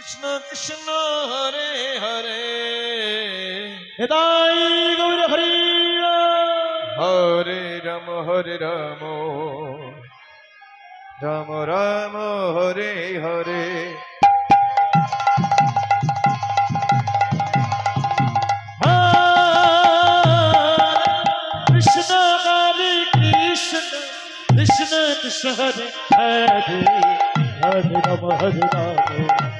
কৃষ্ণ কৃষ্ণ হরে হরে। এটাই গৌর হরি হরে রাম হরে রাম। রাম রাম হরে হরে। কৃষ্ণ হরে কৃষ্ণ কৃষ্ণ কৃষ্ণ হরে হরে হরে রাম হরে রাম।